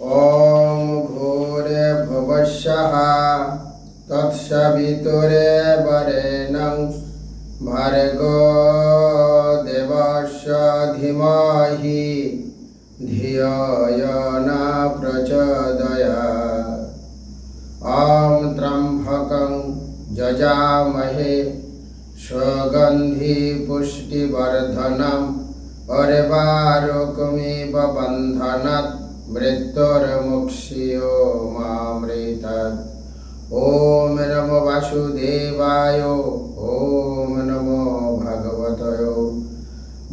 ॐ भूर्भुवस्सः तत्सवितुरे वरेण्यं भर्गो देवस्य धीमहि धियो यो न प्रचोदयात् ॐ त्र्यम्बकं जजामहे सुगन्धि पुष्टिवर्धनम् अर्वारोकमेव बन्धनात् मृत्युर्मुक्ष्यो मामृतात् ॐ नमो वासुदेवाय ॐ नमो ভগবতয়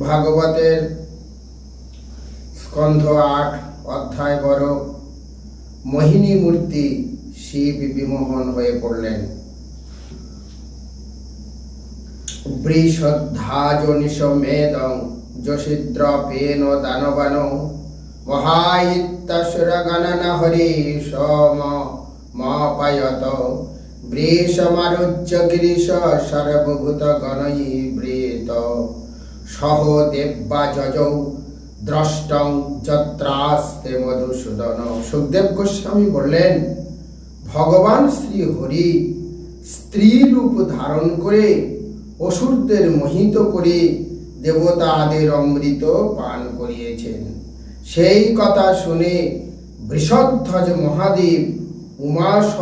ভাগবতের স্কন্ধ আট অধ্যায় বড় মোহিনী মূর্তি শিব বিমোহন হয়ে পড়লেন বৃষদ্ধাজনিষমেদং যশিদ্র পেন দানবান মহায়িত্তসুরগণন হরি সোম মাপায়ত বৃষমারুজ্য গিরিশ সর্বভূত গণয়ী বৃত সহ দেব্যা যজৌ দ্রষ্টং যত্রাস্তে মধুসূদন সুখদেব গোস্বামী বললেন, ভগবান শ্রী হরি স্ত্রী রূপ ধারণ করে অসুরদের মোহিত করে দেবতাদের অমৃত পান করিয়েছেন। সেই কথা শুনে বৃষধ্বজ মহাদেব উমাসহ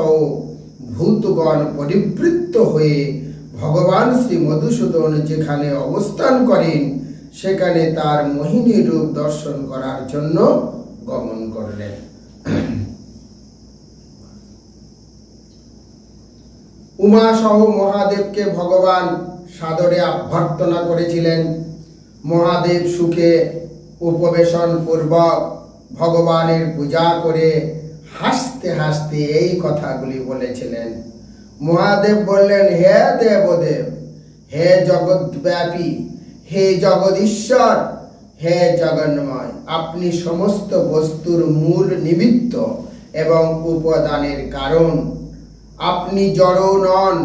ভূতগণ পরিবৃত্ত হয়ে ভগবান শ্রী মধুসূদন যেখানে অবস্থান করেন, সেখানে তার মোহিনী রূপ দর্শন করার জন্য গমন করলেন। উমা সহ মহাদেবকে ভগবান সাদরে অভ্যর্থনা করেছিলেন। মহাদেব সুখে উপবেশন পূর্বক ভগবানের পূজা করে হাসতে হাসতে এই কথাগুলি বলেছিলেন। মহাদেব বললেন, হে দেবদেব, হে জগৎব্যাপী, হে জগদীশ্বর, হে জগন্ময়, আপনি সমস্ত বস্তুর মূল নিমিত্ত এবং উপাদানের কারণ। আপনি জড় নন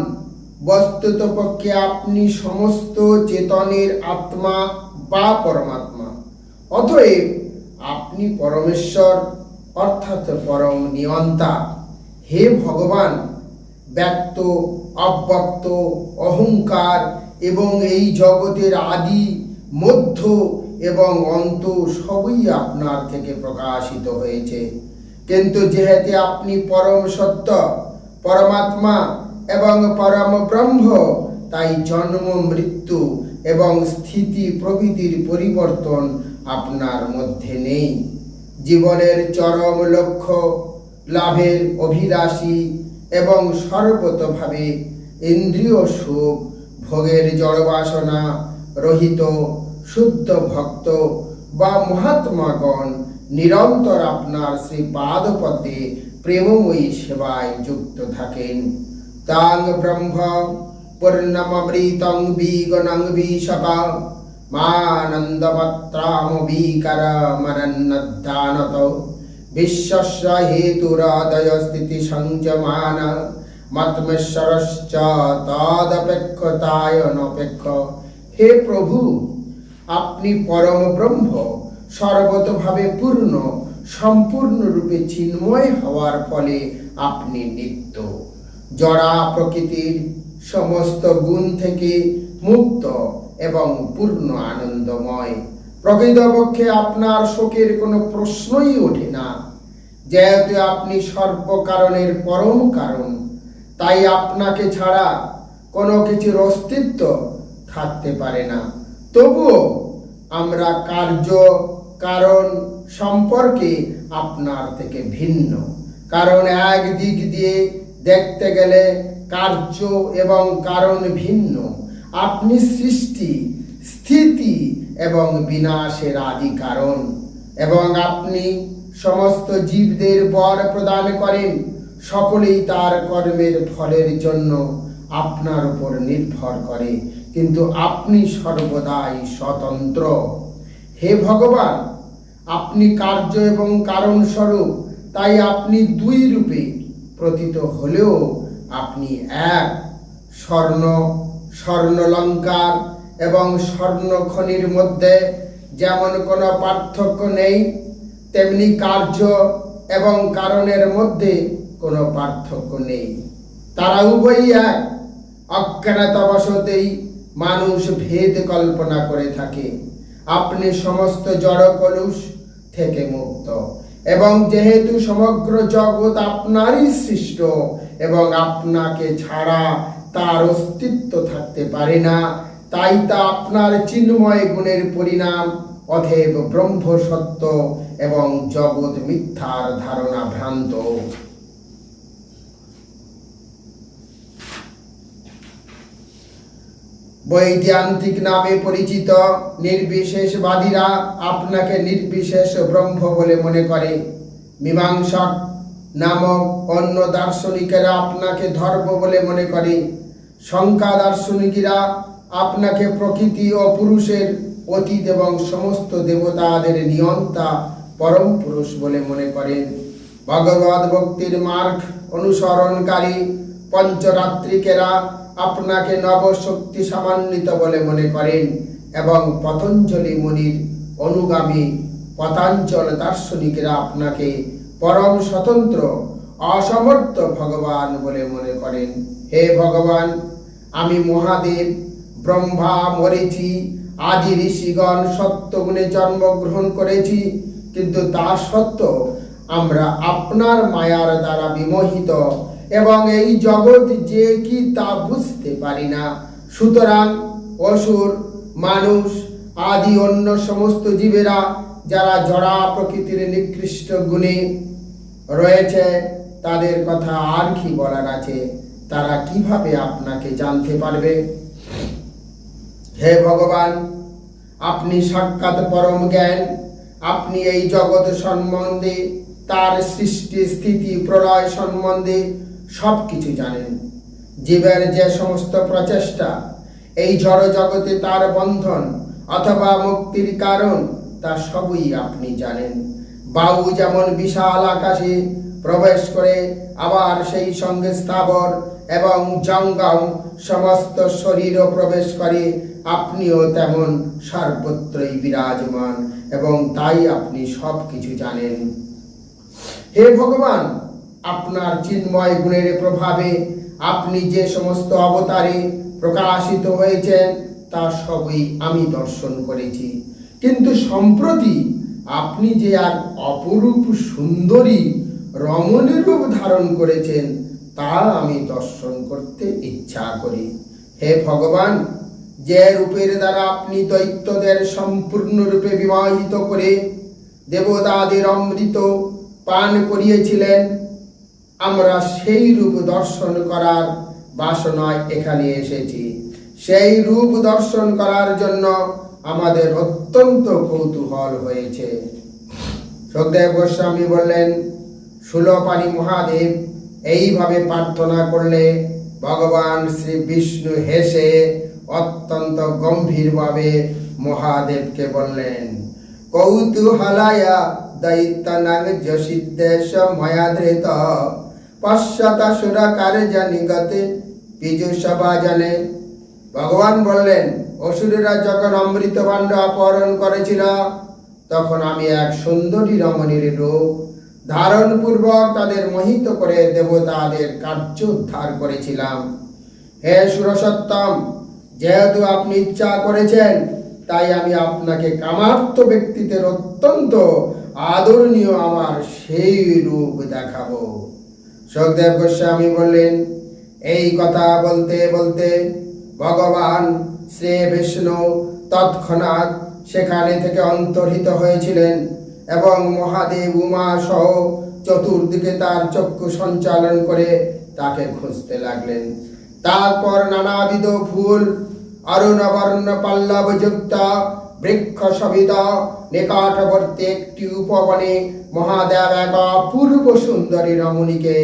বস্তুত পক্ষে আপনি সমস্ত চেতনের আত্মা বা পরমাত্মা। অতএব আপনি পরমেশ্বর, অর্থাৎ পরম নিয়ন্তা, হে ভগবান, ব্যক্ত, অব্যক্ত, অহংকার এবং এই জগতের আদি, মধ্য এবং অন্ত সবই আপনার থেকে প্রকাশিত হয়েছে। কিন্তু যেহেতু আপনি পরম সত্য, পরমাত্মা এবং পরম ব্রহ্ম, তাই জন্ম, মৃত্যু এবং স্থিতি প্রভৃতির পরিবর্তন আপনার মধ্যে নেই। জীবনের চরম লক্ষ্য, লাভের অভিলাষী এবং সর্বতভাবে ইন্দ্রিয় সুখ, ভোগের জড়বাসনা রহিত শুদ্ধ ভক্ত বা মহাত্মাগণ নিরন্তর আপনার শ্রী পাদপদ্মে প্রেমময়ী সেবায় যুক্ত থাকেন। তাং ব্রহ্ম পূর্ণমৃতং বিগণং বিশকা হেতুরাদয় স্থিতি সংযমান মতমেশ্বরশ্চ তদপেক্ষতায় নপেক্ষ হে প্রভু, আপনি পরম ব্রহ্ম, সর্বতভাবে পূর্ণ, সম্পূর্ণরূপে চিন্ময় হওয়ার ফলে আপনি নিত্য। জড়া প্রকৃতির সমস্ত গুণ থেকে মুক্ত। এবং পূর্ণ আনন্দময়। প্রকৃতপক্ষে আপনার শোকের কোনো প্রশ্নই ওঠে না। যেহেতু আপনি সর্বকারণের পরম কারণ, তাই আপনাকে ছাড়া কোনো কিছুর অস্তিত্ব থাকতে পারে না। তবুও আমরা কার্য, কারণ সম্পর্কে আপনার থেকে ভিন্ন। কারণ এক দিক দিয়ে দেখতে গেলে কার্য এবং কারণ ভিন্ন। আপনি সৃষ্টি, স্থিতি এবং বিনাশের আদি কারণ। এবং আপনি সমস্ত জীবদের বর প্রদান করেন, সকলেই তার কর্মের ফলের জন্য আপনার উপর নির্ভর করে। কিন্তু আপনি সর্বদাই স্বতন্ত্র। হে ভগবান, আপনি কার্য এবং কারণ স্বরূপ তাই আপনি দুই রূপে প্রতীত হলেও আপনি এক, স্বর্ণ স্বর্ণলঙ্কার এবং স্বর্ণখনির মধ্যে যেমন কোনো পার্থক্য নেই, তেমনি কার্য এবং কারণের মধ্যে কোনো পার্থক্য নেই। তারা উভয়ই এক। অজ্ঞানতাবশতেই মানুষ ভেদ কল্পনা করে থাকে। আপনি সমস্ত জড় কলুষ থেকে মুক্ত। এবং যেহেতু সমগ্র জগৎ আপনারই সৃষ্ট এবং আপনাকে ছাড়া তার অস্তিত্ব থাকতে পারে না। তাই তা আপনার চিন্ময় গুণের পরিণাম, অথেব ব্রহ্ম সত্য এবং জগৎ মিথ্যার ধারণা ভ্রান্ত। বৈজ্ঞান্তিক নামে পরিচিত নির্বিশেষবাদীরা আপনাকে নির্বিশেষ ব্রহ্ম বলে মনে করে। মীমাংসক নামক অন্য দার্শনিকেরা আপনাকে ধর্ম বলে মনে করে। সংখ্যা দার্শনিকেরা আপনাকে প্রকৃতি ও পুরুষের অতীত এবং সমস্ত দেবতাদের নিয়ন্তা পরম পুরুষ বলে মনে করেন। ভগবত ভক্তির মার্গ অনুসরণকারী পঞ্চরাত্রিকেরা আপনাকে নবশক্তি সামান্বিত বলে মনে করেন এবং পতঞ্জলি মুনির অনুগামী পতাঞ্চল দার্শনিকেরা আপনাকে পরম স্বতন্ত্র, অসমর্থ ভগবান বলে মনে করেন। হে ভগবান আমি মহাদেব, ব্রহ্মা মরেছি আদি ঋষিগণ সত্যগুণে জন্মগ্রহণ করেছি, কিন্তু তা সত্ত্বেও আমরা আপনার মায়ার দ্বারা বিমোহিত এবং এই জগৎ যে কি তা বুঝতে পারি না। সুতরাং অসুর, মানুষ, আদি অন্য সমস্ত জীবেরা যারা জড়া প্রকৃতির নিকৃষ্ট গুণে রয়েছে, তাদের কথা আর কি বলার আছে? তারা কীভাবে আপনাকে জানতে পারবে? হে ভগবান, আপনি সাক্ষাৎ পরম জ্ঞান। আপনি এই জগৎ সম্বন্ধে, তার সৃষ্টি স্থিতি প্রলয় সম্বন্ধে সব কিছু জানেন। জীবের যে সমস্ত প্রচেষ্টা, এই জড় জগতে তার বন্ধন অথবা মুক্তির কারণ, তা সবই আপনি জানেন। বাউ যেমন বিশাল আকাশে প্রবেশ করে আবার সেই সঙ্গে স্থাবর এবং জঙ্গম সমস্ত শরীরও প্রবেশ করে, আপনিও তেমন সর্বত্রই বিরাজমান, এবং তাই আপনি সব কিছু জানেন। হে ভগবান, আপনার চিন্ময় গুণের প্রভাবে আপনি যে সমস্ত অবতারে প্রকাশিত হয়েছেন, তা সবই আমি দর্শন করেছি। কিন্তু সম্প্রতি আপনি যে এক অপরূপ সুন্দরী রমণীর রূপ ধারণ করেছেন তা আমি দর্শন করতে ইচ্ছা করি। হে ভগবান, যে রূপের দ্বারা আপনি দৈত্যদের সম্পূর্ণরূপে বিবাহিত করে দেবতাদের অমৃত পান করিয়েছিলেন, আমরা সেই রূপ দর্শন করার বাসনায় এখানে এসেছি। সেই রূপ দর্শন করার জন্য আমাদের অত্যন্ত কৌতূহল হয়েছে। সুখদেব গোস্বামী বললেন, সুলপানি মহাদেব এইভাবে প্রার্থনা করলে ভগবান শ্রী বিষ্ণু হেসে অত্যন্ত গম্ভীরভাবে মহাদেবকে বললেন, কৌতূহলায়া দৈত্যনাগ যশিদ্দেশ ময়া ধৃত পশ্চাতা সুরাকার জানিগতে পীযুষবা জানে। ভগবান বললেন, অসুরেরা যখন অমৃতভাণ্ড অপহরণ করেছিল, তখন আমি এক সুন্দরী রমণীর রূপ ধারণ পূর্বক তাদের মোহিত করে দেবতাদের কার্য উদ্ধার করেছিলাম। হে সুরসত্তম, যেহেতু আপনি ইচ্ছা করেছেন, তাই আমি আপনাকে কামার্থ ব্যক্তিদের অত্যন্ত আদরণীয় আমার সেই রূপ দেখাবো। সুখদেব গোস্বামী বললেন, এই কথা বলতে বলতে ভগবান শ্রী বিষ্ণু তৎক্ষণাৎ সেখানে থেকে অন্তর্হিত হয়েছিলেন। এবং মহাদেব উমা সহ চতুর্দিকে তার চক্ষু সঞ্চালন করে তাকে খুঁজতে লাগলেন। তারপর নানাবিধ ফুল, অরুণবর্ণ পল্লব যুক্ত বৃক্ষ সবিত নিকটবর্তী একটি উপবনে মহাদেব এক অপূর্ব সুন্দরী রমণীকে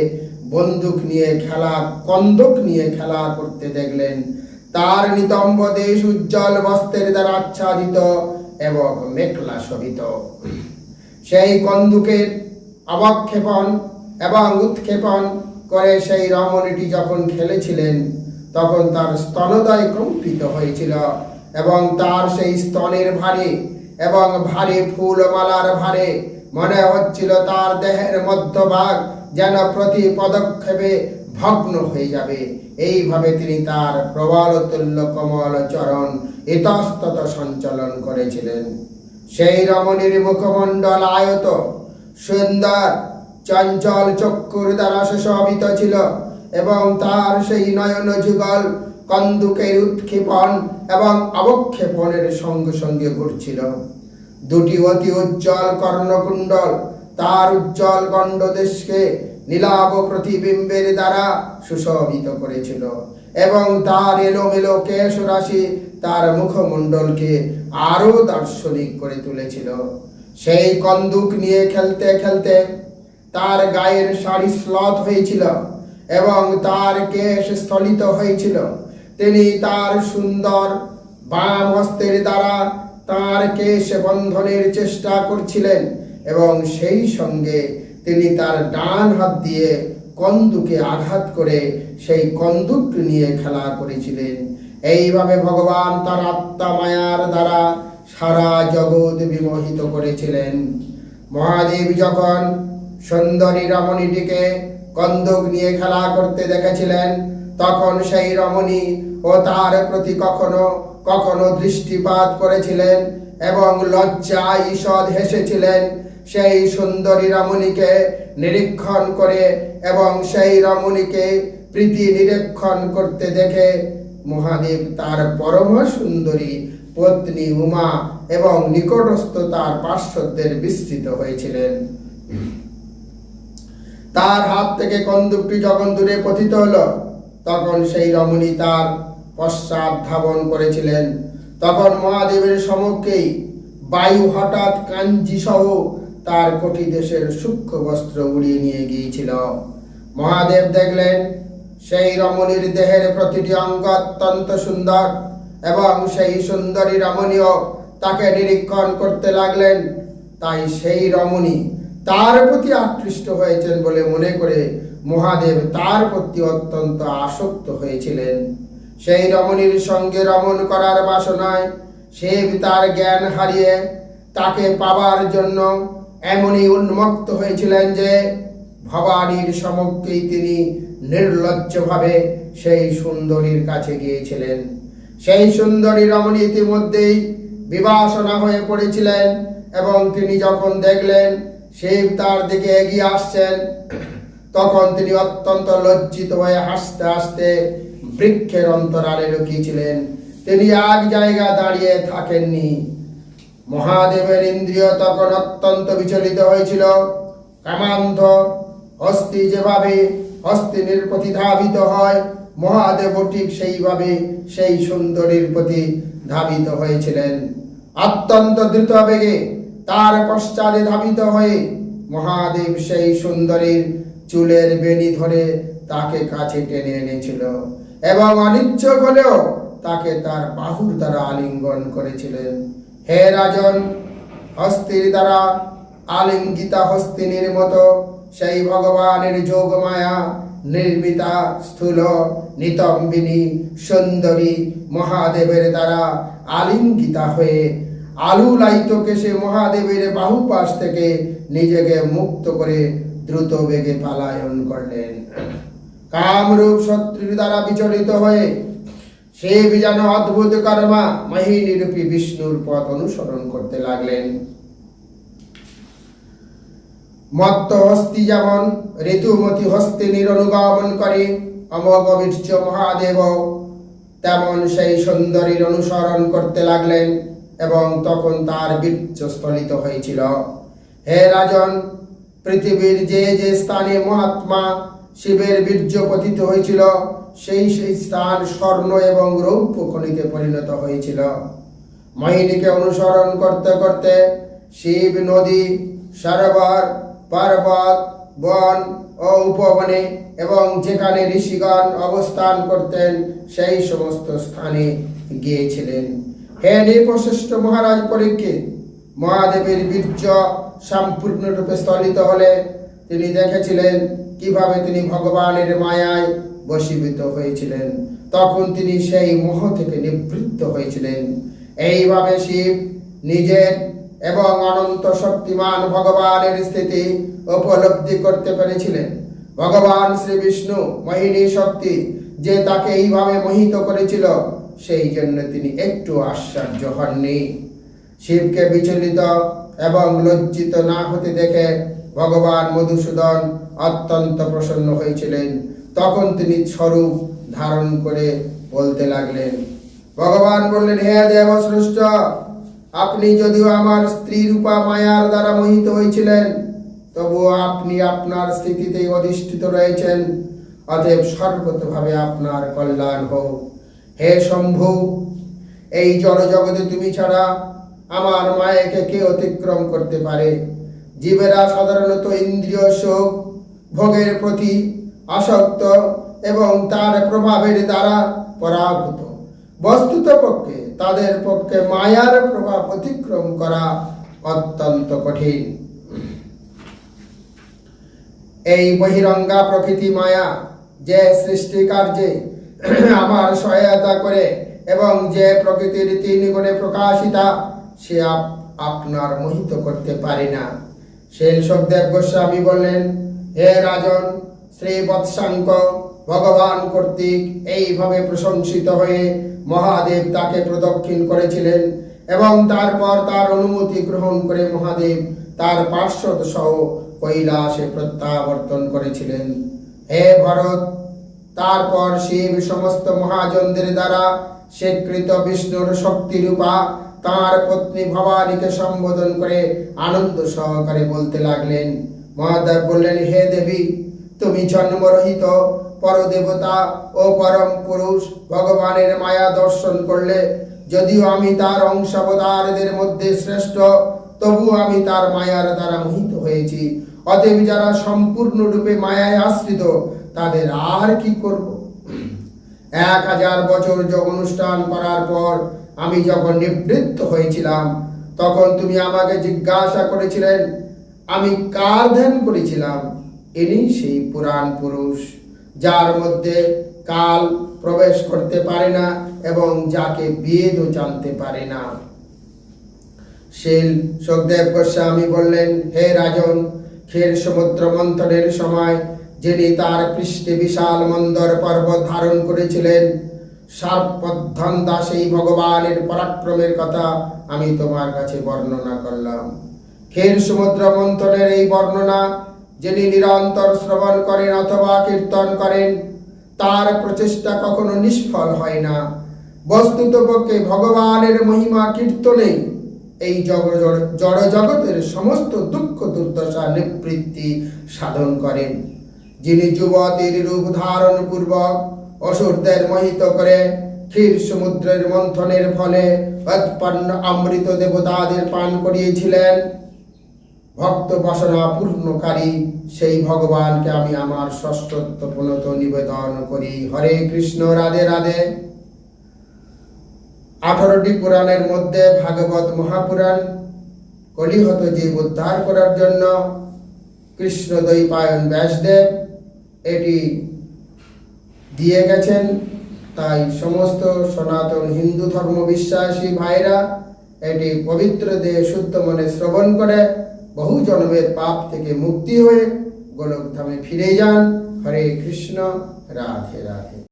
বন্দুক নিয়ে খেলা, কন্দক নিয়ে খেলা করতে দেখলেন। তার নিতম্ব দেশ উজ্জ্বল বস্ত্রের দ্বারা আচ্ছাদিত এবং মেঘলা শোভিত। সেই কন্দুকের অবক্ষেপণ এবং উৎক্ষেপণ করে সেই রমণীটি যখন খেলেছিলেন, তখন তার স্তনদয় কম্পিত হয়েছিল এবং তার সেই স্তনের ভারে এবং ভারে ফুলমালার ভারে মনে হচ্ছিল তার দেহের মধ্যভাগ যেন প্রতি পদক্ষেপে ভগ্ন হয়ে যাবে। এইভাবে তিনি তার প্রবলতুল্য কমল চরণ ইতস্তত সঞ্চালন করেছিলেন। সেই রমণীর মুখমণ্ডল আয়ত, সুন্দর, চঞ্চল চক্ষুর দ্বারা সুশোভিত ছিল এবং তার সেই নয়ন যুগল কন্দুকের উৎক্ষেপণ এবং অবক্ষেপণের সঙ্গে সঙ্গে ঘুরছিল। দুটি অতি উজ্জ্বল কর্ণকুণ্ডল তার উজ্জ্বল গণ্ডদেশকে নীলাভ প্রতিবিম্বের দ্বারা সুশোভিত করেছিল এবং তার এলোমেলো কেশ রাশি তার মুখমণ্ডলকে আরও দার্শনিক করে তুলেছিল। সেই কন্দুক নিয়ে খেলতে খেলতে তার গায়ের শাড়ি স্লথ হয়েছিল এবং তার কেশ স্থলিত হয়েছিল। তিনি তার সুন্দর বাম হস্তের দ্বারা তার কেশ বন্ধনের চেষ্টা করছিলেন এবং সেই সঙ্গে তিনি তার ডান হাত দিয়ে কন্দুকে আঘাত করে সেই কন্দুকটি নিয়ে খেলা করেছিলেন। এইভাবে ভগবান তার আত্মা মায়ার দ্বারা সারা জগৎ বিমোহিত করেছিলেন। মহাদেব যখন সুন্দরী রমণীটিকে কন্দক নিয়ে খেলা করতে দেখেছিলেন, তখন সেই রমণী ও তার প্রতি কখনো কখনো দৃষ্টিপাত করেছিলেন এবং লজ্জা, ঈষৎ হেসেছিলেন। সেই সুন্দরী রমণীকে নিরীক্ষণ করে এবং সেই রমণীকে প্রীতি নিরীক্ষণ করতে দেখে মহাদেব তার পরম সুন্দরী পত্নী উমা এবং নিকটস্থ তার পার্শ্বদের বিস্তৃত হয়েছিলেন। তার হাত থেকে কন্দুকটি যখন দূরে পতিত হলো, তখন সেই রমণী তার পশ্চাৎ ধাবন করেছিলেন। তখন মহাদেবের সম্মুখেই বায়ু হঠাৎ কাঞ্জি সহ তার কোটি দেশের সূক্ষ্ম বস্ত্র উড়িয়ে নিয়ে গিয়েছিল। মহাদেব দেখলেন সেই রমণীর দেহের প্রতিটি অঙ্গ অত্যন্ত সুন্দর এবং সেই সুন্দরী রমণীও তাকে নিরীক্ষণ করতে লাগলেন। তাই সেই রমণী তার প্রতি আকৃষ্ট হয়েছেন বলে মনে করে মহাদেব তার প্রতি অত্যন্ত আসক্ত হয়েছিলেন। সেই রমণীর সঙ্গে রমণ করার বাসনায় শিব তার জ্ঞান হারিয়ে তাকে পাবার জন্য এমনই উন্মুক্ত হয়েছিলেন যে ভবানীর সমক্ষেই তিনি নির্লজ্জভাবে সেই সুন্দরীর কাছে গিয়েছিলেন। সেই সুন্দরী রমণী ইতিমধ্যেই বিবাসনা হয়ে পড়েছিলেন এবং তিনি যখন দেখলেন শিব তার দিকে এগিয়ে আসছেন, তখন তিনি অত্যন্ত লজ্জিত হয়ে হাসতে হাসতে বৃক্ষের অন্তরালে লুকিয়েছিলেন। তিনি এক জায়গা দাঁড়িয়ে থাকেননি। মহাদেবের ইন্দ্রিয় তখন অত্যন্ত বিচলিত হয়েছিল। কামান্ধ অস্থি যেভাবে হস্তিনীর প্রতি ধাবিত হয়। মহাদেব ঠিক সেইভাবে সেই সুন্দরীর প্রতি ধাবিত হয়েছিলেন। অত্যন্ত দ্রুত বেগে তার পশ্চাতে ধাবিত হয়ে মহাদেব সেই সুন্দরীর চুলের বেনি ধরে তাকে কাছে টেনে এনেছিল এবং অনিচ্ছক হলেও তাকে তার বাহুর দ্বারা আলিঙ্গন করেছিলেন। হে রাজন, হস্তির দ্বারা আলিঙ্গিতা হস্তিনীর মতো সেই ভগবানের যোগ মায়া নির্মিতা, স্থূল, নিতম্বিনী, সুন্দরী মহাদেবের দ্বারা আলিঙ্গিতা হয়ে আলুলায়িত কেশে মহাদেবের বাহু পাশ থেকে নিজেকে মুক্ত করে দ্রুত বেগে পালায়ন করলেন। কামরূপ শত্রুর দ্বারা বিচলিত হয়ে সে যেন অদ্ভুত কর্মা, মহিনীরূপী বিষ্ণুর পথ অনুসরণ করতে লাগলেন। মত্ত হস্তি যেমন ঋতুমতি হস্তিনীর অনুগমন করে অমোঘ বীর্য মহাদেব, তেমন সেই সুন্দরীর অনুসরণ করতে লাগলেন এবং তখন তার বীর্য স্থলিত হয়েছিল। হে রাজন, পৃথিবীর যে যে স্থানে মহাত্মা শিবের বীর্য পতিত হয়েছিল, সেই সেই স্থান স্বর্ণ এবং রৌপ্য খনিতে পরিণত হয়েছিল। মহিনীকে অনুসরণ করতে করতে শিব নদী সরোবর পর্বত বন ও উপবনে এবং যেখানে ঋষিগণ অবস্থান করতেন, সেই সমস্ত স্থানে গিয়েছিলেন। হে নির্বশিষ্ট মহারাজ পরীক্ষিত, মহাদেবের বীর্য সম্পূর্ণরূপে স্থলিত হলে তিনি দেখেছিলেন কীভাবে তিনি ভগবানের মায়ায় বশীভূত হয়েছিলেন। তখন তিনি সেই মোহ থেকে নিবৃত্ত হয়েছিলেন। এইভাবে শিব নিজের এবং অনন্ত শক্তিমান ভগবানের স্থিতি উপলব্ধি করতে পেরেছিলেন। ভগবান শ্রী বিষ্ণু, মোহিনী শক্তি যে তাকে এইভাবে মোহিত করেছিল, সেই জন্য তিনি একটু আশ্চর্য হননি। শিবকে বিচলিত এবং লজ্জিত না হতে দেখে ভগবান মধুসূদন অত্যন্ত প্রসন্ন হয়েছিলেন। তখন তিনি স্বরূপ ধারণ করে বলতে লাগলেন, ভগবান বললেন, হে দেব সৃষ্ট আপনি যদিও আমার স্ত্রী রূপা মায়ার দ্বারা মোহিত হয়েছিলেন, তবুও আপনি আপনার স্থিতিতেই অধিষ্ঠিত রয়েছেন। অতএব সর্বতভাবে আপনার কল্যাণ হোক। হে শম্ভু, এই জড়জগতে তুমি ছাড়া আমার মায়েকে কে অতিক্রম করতে পারে? জীবেরা সাধারণত ইন্দ্রিয় শোক, ভোগের প্রতি আসক্ত এবং তার প্রভাবের দ্বারা পরাভূত। বস্তুত পক্ষে তাদের পক্ষে মায়ার প্রভাব অতিক্রম করা অত্যন্ত কঠিন। এই বহিরঙ্গা প্রকৃতি মায়া যে সৃষ্টি কার্যে আমার সহায়তা করে এবং যে প্রকৃতির তিন গুণে প্রকাশিতা, সে আপ- আপনার মোহিত করতে পারে না। সেই সুখদেব গোস্বামী বললেন, হে রাজন শ্রী বৎসাঙ্ক ভগবান কর্তৃক এইভাবে প্রশংসিত হয়ে মহাদেব তাকে প্রদক্ষিণ করেছিলেন এবং তারপর তার অনুমতি গ্রহণ করে মহাদেব তার পার্শ্বদ সহ কৈলাসে প্রত্যাবর্তন করেছিলেন। হে ভরত, তারপর শিব সমস্ত মহাজনদের দ্বারা স্বীকৃত বিষ্ণুর শক্তিরূপা তার পত্নী ভবানীকে সম্বোধন করে আনন্দ সহকারে বলতে লাগলেন, মহাদেব বললেন, হে দেবী, তুমি জন্মরহিত পরদেবতা ও পরম পুরুষ ভগবানের মায়া দর্শন করলে, যদিও আমি তার অংশাবতারদের মধ্যে শ্রেষ্ঠ তবু আমি তার মায়ার দ্বারা মোহিত হয়েছি। অতএব যারা সম্পূর্ণরূপে মায়ায় আশ্রিত, তাদের আর কি করব? এক হাজার বছর যোগ অনুষ্ঠান করার পর আমি যখন নিবৃত্ত হয়েছিলাম, তখন তুমি আমাকে জিজ্ঞাসা করেছিলেন, আমি কার ধ্যান করেছিলাম? ইনি সেই পুরাণ পুরুষ। যার মধ্যে কাল প্রবেশ করতে পারে না এবং যাকে বেদও জানতে পারে না। শিল সুখদেব গোস্বামী বললেন, হে রাজন, ক্ষীর সমুদ্র মন্থনের সময় যিনি তার পৃষ্ঠে বিশাল মন্দর পর্বত ধারণ করেছিলেন সার্পধ্বন্দা সেই ভগবানের পরাক্রমের কথা আমি তোমার কাছে বর্ণনা করলাম। ক্ষীর সমুদ্র মন্থনের এই বর্ণনা যিনি নিরন্তর শ্রবণ করেন অথবা কীর্তন করেন, তার প্রচেষ্টা কখনো নিষ্ফল হয় না। বস্তুত পক্ষে ভগবানের মহিমা কীর্তনে এই জড় জগতের সমস্ত দুঃখ দুর্দশা নিবৃত্তি সাধন করেন। যিনি যুবতীর রূপ ধারণ পূর্বক অসুরদের মোহিত করে ক্ষীর সমুদ্রের মন্থনের ফলে উৎপন্ন অমৃত দেবতাদের পান করিয়েছিলেন ভক্ত বাসনা পূর্ণকারী, সেই ভগবানকে আমি আমার ষষ্ঠত্ব প্রণত নিবেদন করি। হরে কৃষ্ণ, রাধে রাধে। আঠারোটি পুরাণের মধ্যে ভাগবত মহাপুরাণ, কলিহত জীব উদ্ধার করার জন্য কৃষ্ণ দৈপায়ন ব্যাসদেব এটি দিয়ে গেছেন। তাই সমস্ত সনাতন হিন্দু ধর্ম বিশ্বাসী ভাইরা এটি পবিত্র দেহে শুদ্ধ মনে শ্রবণ করে বহু জন্মের পাপ থেকে মুক্তি হয়ে গোলকধামে ফিরে যান। হরে কৃষ্ণ রাধে রাধে।